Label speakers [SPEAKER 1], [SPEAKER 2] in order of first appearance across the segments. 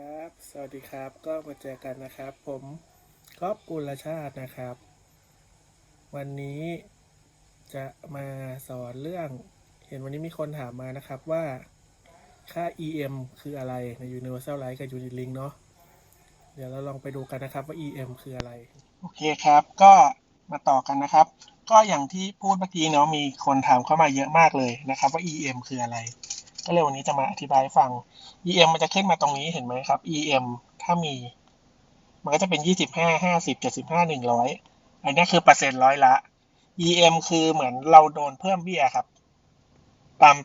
[SPEAKER 1] ครับ สวัสดีครับ ก็มาเจอกันนะครับ ผมก๊อฟกุลชาตินะครับ วันนี้จะมาสอนเรื่อง เห็นวันนี้มีคนถามมานะครับว่าค่า EM คืออะไรใน Universal Light กับ Unilink เนาะ เดี๋ยวเราลองไปดูกันนะครับว่า EM คืออะไร โอเคครับ ก็มาต่อกันนะครับ ก็อย่างที่พูดเมื่อกี้เนาะ มีคนถามเข้ามาเยอะมากเลยนะครับว่า EM คืออะไร ก็เลยวันนี้จะมาอธิบายฟัง EM มันจะขึ้นมาตรงนี้เห็นไหมครับ EM ถ้ามี มันก็จะเป็นยี่สิบห้าห้าสิบเจ็ดสิบห้าหนึ่งร้อยอันนี้คือเปอร์เซ็นต์ร้อยละ EM คือเหมือนเราโดนเพิ่มเบี้ยครับ ตาม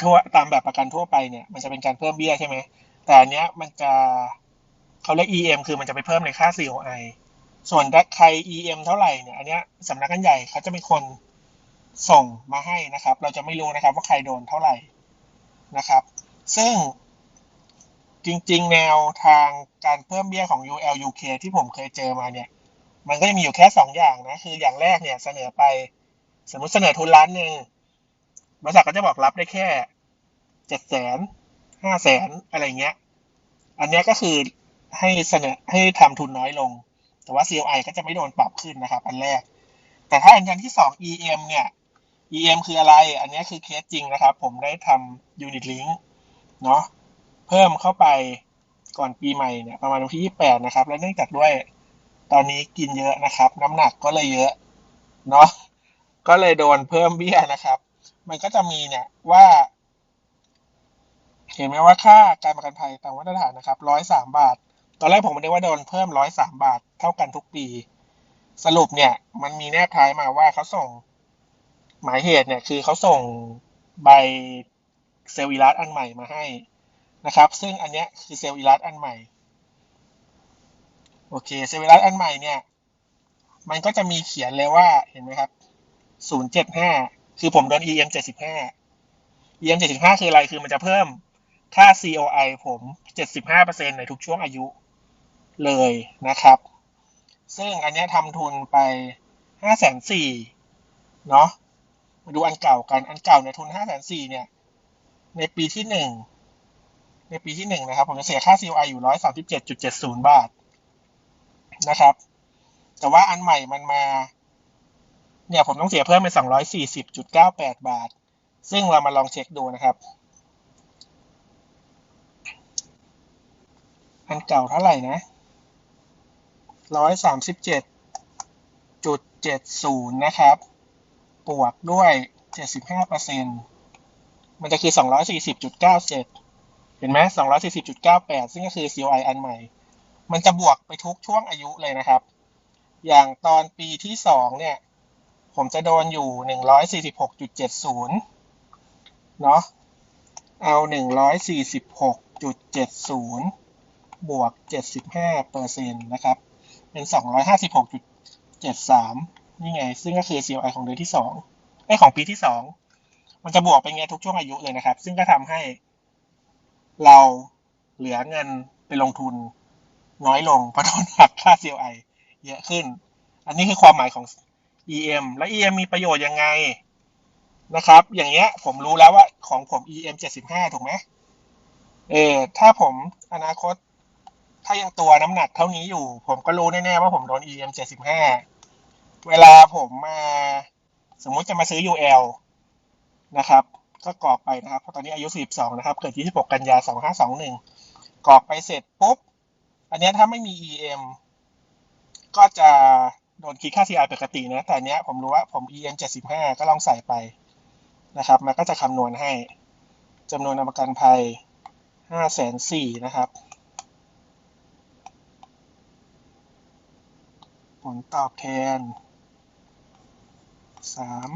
[SPEAKER 1] ทั่วตามแบบประกันทั่วไปเนี่ย มันจะเป็นการเพิ่มเบี้ยใช่ไหม แต่อันเนี้ยมันจะเขาเรียก EM คือมันจะไปเพิ่มในค่า COI ส่วนใคร EM เท่าไหร่เนี่ย อันเนี้ยสำนักงานใหญ่เขาจะเป็นคนส่งมาให้นะครับ เราจะไม่รู้นะครับว่าใครโดนเท่าไหร่ นะครับ ซึ่งจริง ๆ แนวทางการเพิ่มเบี้ยของ UL UK ที่ผมเคยเจอมาเนี่ย มันก็จะมีอยู่แค่สองอย่างนะ คืออย่างแรกเนี่ยเสนอไปสมมติเสนอทุนล้านหนึ่งบริษัทก็จะบอกรับได้แค่เจ็ดแสนห้าแสนอะไรเงี้ย อันนี้ก็คือให้เสนอให้ทำทุนน้อยลง แต่ว่า COI ก็จะไม่โดนปรับขึ้นนะครับ อันแรก แต่ถ้าอันที่สอง EM เนี่ย EM คืออะไร อันนี้คือเคสจริงนะครับ ผมได้ทำ Unit Link เนาะเพิ่มเข้าไปก่อนปีใหม่เนี่ยประมาณวันที่ 28 นะครับ และเนื่องจากด้วยตอนนี้กินเยอะนะครับ น้ำหนักก็เลยเยอะเนาะก็เลยโดนเพิ่มเบี้ยนะครับ มันก็จะมีเนี่ยว่า เห็นไหมว่าค่าการประกันภัยตามมาตรฐานนะครับร้อยสามบาท ตอนแรกผมไม่ได้ว่าโดนเพิ่มร้อยสามบาทเท่ากันทุกปี สรุปเนี่ย มันมีแนบท้ายมาว่าเขาส่ง หมายเหตุเนี่ยคือเขาส่งใบเซลล์อิรัสอันใหม่มาให้นะครับ ซึ่งอันเนี้ยคือเซลล์อิรัสอันใหม่ โอเค เซลล์อิรัสอันใหม่เนี่ย มันก็จะมีเขียนเลยว่า เห็นไหมครับ ศูนย์เจ็ดห้า คือผมโดน EM เจ็ดสิบห้า EM เจ็ดสิบห้าคืออะไร คือมันจะเพิ่มค่า COI ผมเจ็ดสิบห้าเปอร์เซ็นในทุกช่วงอายุเลยนะครับ ซึ่งอันเนี้ยทำทุนไปห้าแสนสี่เนาะ มาดูอันเก่ากัน อันเก่าเนี่ยทุนห้าแสนสี่เนี่ย ในปีที่หนึ่ง ในปีที่หนึ่งนะครับ ผมจะเสียค่า COI อยู่ร้อยสามสิบเจ็ดจุดเจ็ดศูนย์บาทนะครับ แต่ว่าอันใหม่มันมา เนี่ยผมต้องเสียเพิ่มเป็นสองร้อยสี่สิบจุดเก้าแปดบาท ซึ่งเรามาลองเช็คดูนะครับ อันเก่าเท่าไหร่นะร้อยสามสิบเจ็ดจุดเจ็ดศูนย์นะครับ บวกด้วย 75%มันจะคือ 240.97 เห็นไหม240.98 ซึ่งก็คือ COI อันใหม่ มันจะบวกไปทุกช่วงอายุเลยนะครับ อย่างตอนปีที่ 2 เนี่ย ผมจะโดนอยู่ 146.70 เนาะเอา 146.70 บวก 75%นะครับ เป็น 256.73 นี่ไง ซึ่งก็คือ COI ของเดือนที่สองไอของปีที่สองมันจะบวกไปไงทุกช่วงอายุเลยนะครับ ซึ่งก็ทำให้ เราเหลือเงินไปลงทุนน้อยลงเพราะโดนหักค่า COI เยอะขึ้น อันนี้คือความหมายของ EM และ EM มีประโยชน์ยังไงนะครับ อย่างเงี้ย ผมรู้แล้วว่าของผม EM 75 ถูกไหมเออถ้าผมอนาคต ถ้ายังตัวน้ำหนักเท่านี้อยู่ ผมก็รู้แน่ๆว่าผมโดน EM 75 เวลาผมมาสมมุติจะมาซื้อ UL นะครับ ก็กรอกไปนะครับเพราะตอนนี้อายุ 42 นะครับ เกิด 26 กันยา 2521 กรอกไปเสร็จปุ๊บ อันนี้ถ้าไม่มี EM ก็จะโดนคิดค่า CI ปกตินะ แต่อันเนี้ยผมรู้ว่าผม EM 75 ก็ลองใส่ไปนะครับ มันก็จะคำนวณให้จำนวนประกันภัย 504นะครับ ผลตอบแทน สาม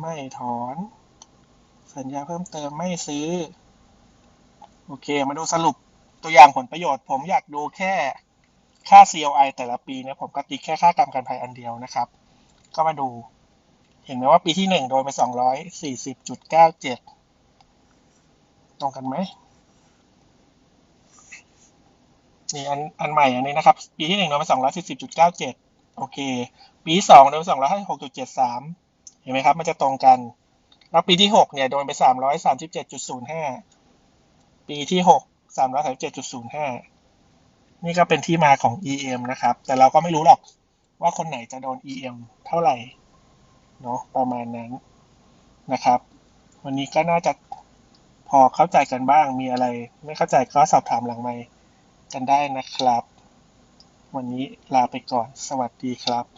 [SPEAKER 1] ไม่ถอน สัญญาเพิ่มเติมไม่ซื้อ โอเค มาดูสรุปตัวอย่างผลประโยชน์ ผมอยากดูแค่ค่า COI แต่ละปีเนี่ยผมก็ติแค่ค่ากรรมการภัยอันเดียวนะครับ ก็มาดู เห็นไหมว่าปีที่หนึ่งโดนไปสองร้อยสี่สิบจุดเก้าเจ็ดตรงกันไหมนี่อันอันใหม่อันนี้นะครับ ปีที่หนึ่งโดนไปสองร้อยสี่สิบจุดเก้าเจ็ดโอเค ปีที่สองโดนสองร้อยห้าสิบหกจุดเจ็ดสามเห็นไหมครับ มันจะตรงกัน แล้วปีที่หกเนี่ยโดนไปสามร้อยสามสิบเจ็ดจุดศูนย์ห้าปีที่หกสามร้อยสามสิบเจ็ดจุดศูนย์ห้านี่ก็เป็นที่มาของ EM นะครับ แต่เราก็ไม่รู้หรอกว่าคนไหนจะโดน EM เท่าไหร่เนาะประมาณนั้นนะครับ วันนี้ก็น่าจะพอเข้าใจกันบ้างมีอะไร ไม่เข้าใจก็สอบถามหลังไมค์กันได้นะครับ วันนี้ลาไปก่อนสวัสดีครับ